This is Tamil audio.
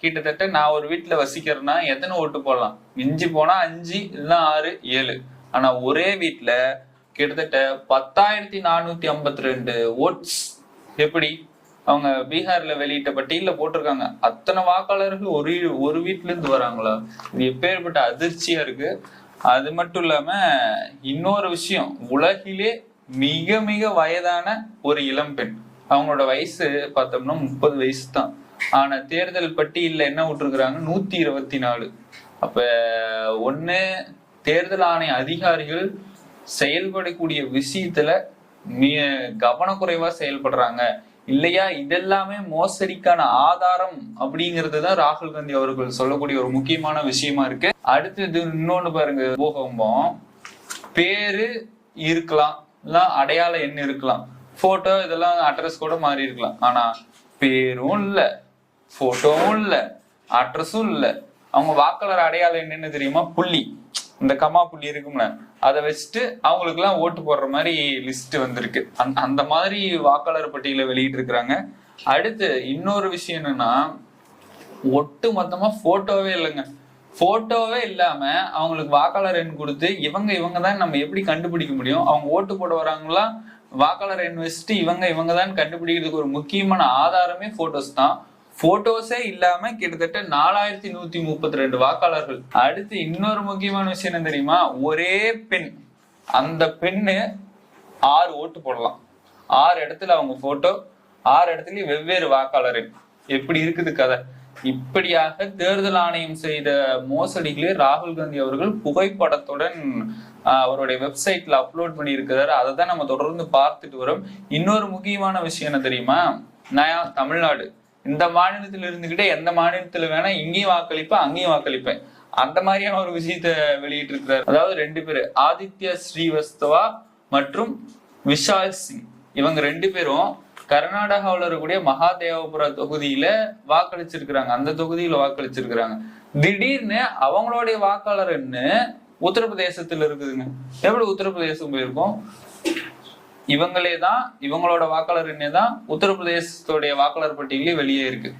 கிட்டத்தட்ட நான் ஒரு வீட்டுல வசிக்கிறேன்னா எத்தனை ஓட்டு போடலாம்? மிஞ்சி போனா அஞ்சு இல்லைன்னா ஆறு ஏழு. ஆனா ஒரே வீட்டுல கிட்டத்தட்ட பத்தாயிரத்தி நானூத்தி ஐம்பத்தி ரெண்டு ஓட்ஸ் எப்படி? அவங்க பீகார்ல வெளியிட்ட பட்டியல போட்டிருக்காங்க. அத்தனை வாக்காளர்கள் ஒரு ஒரு வீட்டுல இருந்து வராங்களா? இது எப்பேற்பட்ட அதிர்ச்சியா இருக்கு. அது மட்டும் இல்லாம இன்னொரு விஷயம் உலகிலே மிக மிக வயதான ஒரு இளம்பெண். அவங்களோட வயசு பார்த்தோம்னா முப்பது வயசு தான் ஆனா தேர்தல் பட்டியலில் என்ன விட்டுருக்குறாங்க நூத்தி இருபத்தி நாலு அப்ப ஒண்ணு தேர்தல் ஆணைய அதிகாரிகள் செயல்படக்கூடிய விஷயத்துல மிக கவனக்குறைவா செயல்படுறாங்க. இல்லையா? இதெல்லாமே மோசடிக்கான ஆதாரம் அப்படிங்கிறது தான் ராகுல் காந்தி அவர்கள் சொல்லக்கூடிய ஒரு முக்கியமான விஷயமா இருக்கு. அடுத்தது இன்னொன்னு பாருங்க பூகம்பம் பேரு இருக்கலாம் அடையாள எண் இருக்கலாம். போட்டோ இதெல்லாம் அட்ரஸ் கூட மாறி இருக்கலாம். ஆனா பேரும் இல்ல போட்டோவும் இல்ல அட்ரஸும் இல்ல. அவங்க வாக்காளர் அடையாளம் என்னன்னு தெரியுமா? புள்ளி. இந்த கமா புள்ளி இருக்கும்ல. அதை வச்சுட்டு அவங்களுக்கு எல்லாம் ஓட்டு போடுற மாதிரி லிஸ்ட் வந்திருக்கு. அந்த அந்த மாதிரி வாக்காளர் பட்டியலை வெளியிட்டு இருக்கிறாங்க அடுத்து இன்னொரு விஷயம் என்னன்னா ஒட்டு மொத்தமா போட்டோவே இல்லைங்க. போட்டோவே இல்லாம அவங்களுக்கு வாக்காளர் எண் கொடுத்து இவங்க இவங்க தான் நம்ம எப்படி கண்டுபிடிக்க முடியும்? அவங்க ஓட்டு போட வராங்களா? வாக்காளர் எண் வச்சுட்டு இவங்க இவங்க தான் கண்டுபிடிக்கிறதுக்கு ஒரு முக்கியமான ஆதாரமே போட்டோஸ் தான். போட்டோஸே இல்லாம கிட்டத்தட்ட நாலாயிரத்தி நூத்தி முப்பத்தி ரெண்டு வாக்காளர்கள். அடுத்து இன்னொரு முக்கியமான விஷயம் என்ன தெரியுமா? ஒரே பெண் அந்த பெண்ணு ஆறு ஓட்டு போடலாம். ஆறு இடத்துல அவங்க போட்டோ ஆறு இடத்துலயும் வெவ்வேறு வாக்காளர் எப்படி இருக்குது கதை? இப்படியாக தேர்தல் ஆணையம் செய்த மோசடிகளை ராகுல் காந்தி அவர்கள் புகைப்படத்துடன் அவருடைய வெப்சைட்ல அப்லோட் பண்ணி இருக்கிறாரு அதை தான் நம்ம தொடர்ந்து பார்த்துட்டு வரோம். இன்னொரு முக்கியமான விஷயம் என்ன தெரியுமா? நான் தமிழ்நாடு. இந்த மாநிலத்தில் இருந்துகிட்டே எந்த மாநிலத்துல வேணா இங்கேயும் வாக்களிப்பேன் அங்கேயும் வாக்களிப்பேன். அந்த மாதிரியான ஒரு விஷயத்த வெளியிட்டு இருக்கிறார் அதாவது ரெண்டு பேரு ஆதித்யா ஸ்ரீவஸ்தவா மற்றும் விஷால் சிங். இவங்க ரெண்டு பேரும் கர்நாடகாவுல இருக்கக்கூடிய மகாதேவபுர தொகுதியில வாக்களிச்சிருக்கிறாங்க. அந்த தொகுதியில வாக்களிச்சிருக்கிறாங்க. திடீர்னு அவங்களுடைய வாக்காளர் என்ன? உத்தரப்பிரதேசத்துல இருக்குதுங்க. எப்படி உத்தரப்பிரதேசம் போயிருக்கோம் இவங்களே தான் இவங்களோட வாக்காளர் எண்ணே தான் உத்தரப்பிரதேசத்துடைய வாக்காளர் பட்டியலே வெளியே இருக்கு.